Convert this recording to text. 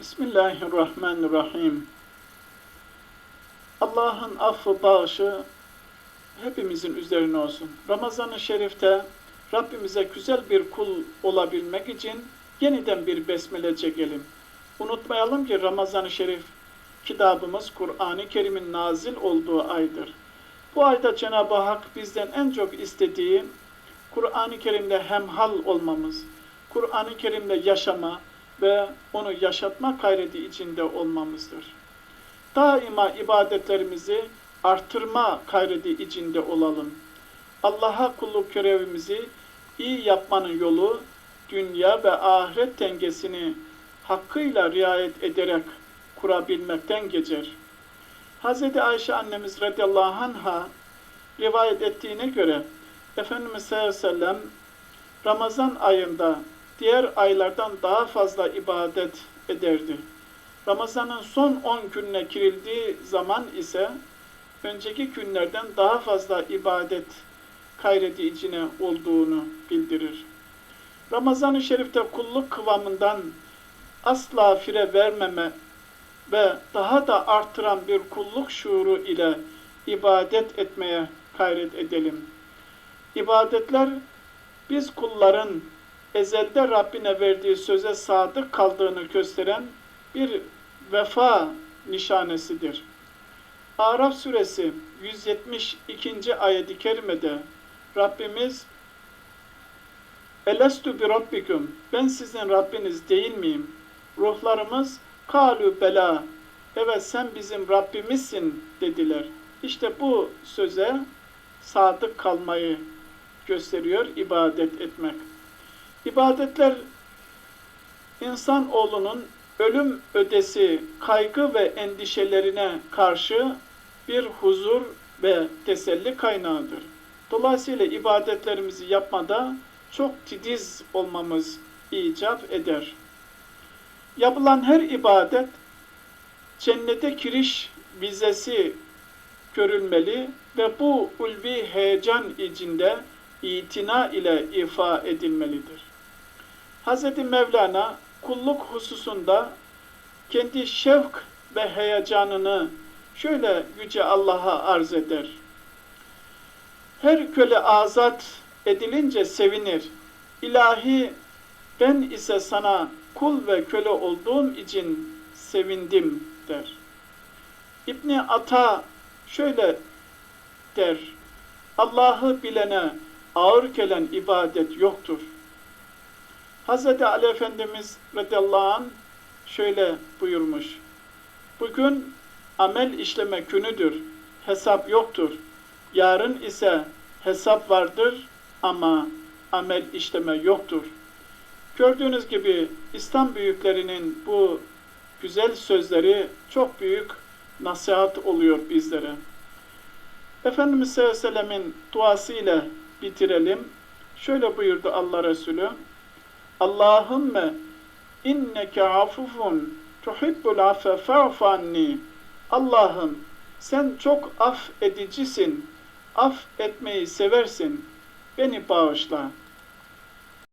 Bismillahirrahmanirrahim. Allah'ın affı bağışı hepimizin üzerine olsun. Ramazan-ı Şerif'te Rabbimize güzel bir kul olabilmek için yeniden bir besmele çekelim. Unutmayalım ki Ramazan-ı Şerif kitabımız Kur'an-ı Kerim'in nazil olduğu aydır. Bu ayda Cenab-ı Hak bizden en çok istediği Kur'an-ı Kerim'le hemhal olmamız, Kur'an-ı Kerim'le yaşama ve onu yaşatma gayreti içinde olmamızdır. Daima ibadetlerimizi artırma gayreti içinde olalım. Allah'a kulluk görevimizi iyi yapmanın yolu dünya ve ahiret dengesini hakkıyla riayet ederek kurabilmekten geçer. Hz. Ayşe annemiz radıyallahu anh'a rivayet ettiğine göre Efendimiz sallallahu aleyhi ve sellem Ramazan ayında diğer aylardan daha fazla ibadet ederdi. Ramazanın son 10 gününe girildiği zaman ise önceki günlerden daha fazla ibadet gayreti içine olduğunu bildirir. Ramazan-ı Şerif'te kulluk kıvamından asla fire vermeme ve daha da artıran bir kulluk şuuru ile ibadet etmeye gayret edelim. İbadetler biz kulların ezelde Rabbine verdiği söze sadık kaldığını gösteren bir vefa nişanesidir. Araf suresi 172. ayet-i kerimede Rabbimiz Elestu bi rabbikum ben sizin Rabbiniz değil miyim? Ruhlarımız kalu bela evet sen bizim Rabbimizsin dediler. İşte bu söze sadık kalmayı gösteriyor ibadet etmek. İbadetler insan oğlunun ölüm ödesi kaygı ve endişelerine karşı bir huzur ve teselli kaynağıdır. Dolayısıyla ibadetlerimizi yapmada çok titiz olmamız icap eder. Yapılan her ibadet cennete giriş vizesi görülmeli ve bu ulvi heyecan içinde itina ile ifa edilmelidir. Hz. Mevlana kulluk hususunda kendi şevk ve heyecanını şöyle Yüce Allah'a arz eder. Her köle azat edilince sevinir. İlahi ben ise sana kul ve köle olduğum için sevindim der. İbni Ata şöyle der. Allah'ı bilene ağır gelen ibadet yoktur. Hz. Ali Efendimiz radıyallahu anh şöyle buyurmuş. Bugün amel işleme günüdür. Hesap yoktur. Yarın ise hesap vardır ama amel işleme yoktur. Gördüğünüz gibi İslam büyüklerinin bu güzel sözleri çok büyük nasihat oluyor bizlere. Efendimiz sallallahu aleyhi ve sellemin duasıyla bitirelim. Şöyle buyurdu Allah Resulü. Allahümme inneke afufun tuhibbul affe fa'fu anni. Allah'ım sen çok af edicisin. Af etmeyi seversin. Beni bağışla.